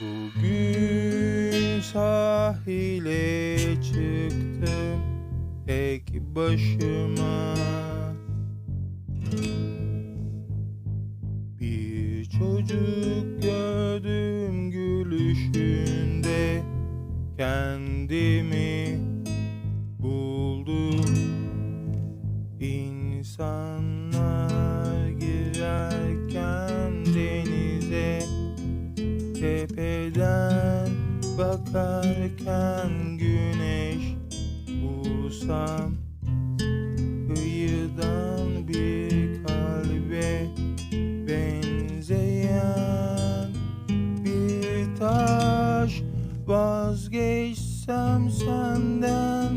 Bugün sahile çıktım tek başıma. Bir çocuk gördüm gülüşünde kendimi buldum. İnsan bakarken güneş Vursam kıyıdan bir kalbe benzeyen bir taş Vazgeçsem senden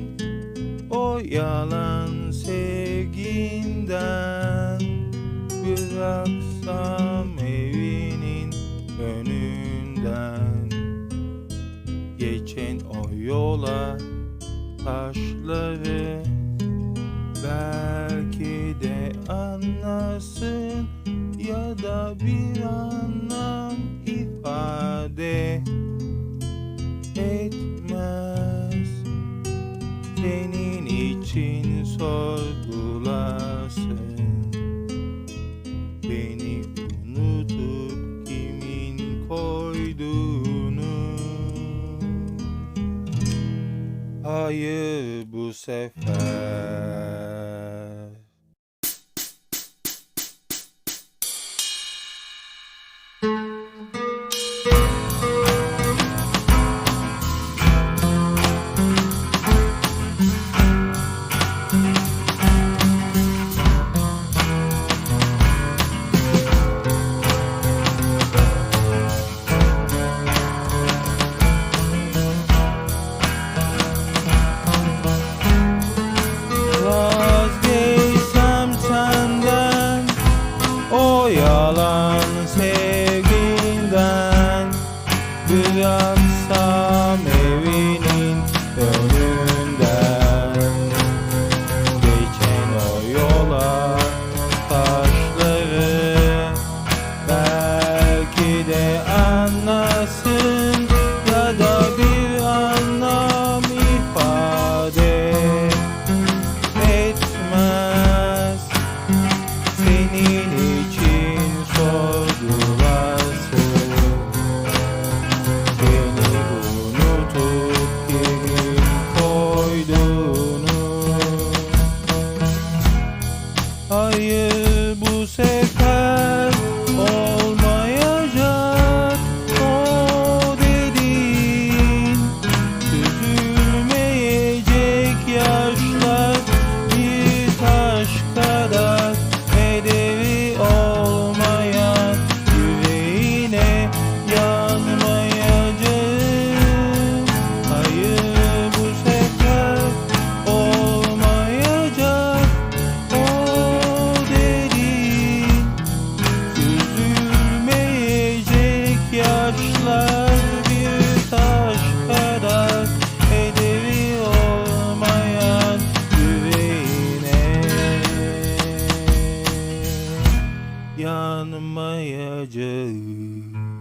o yalan sevginden Geçen o yola taşları Belki de anlarsın ya da bir anlam ifade etmez. Senin için sorgulasın Hayır bu sefer anlasın ज्ञानमय जय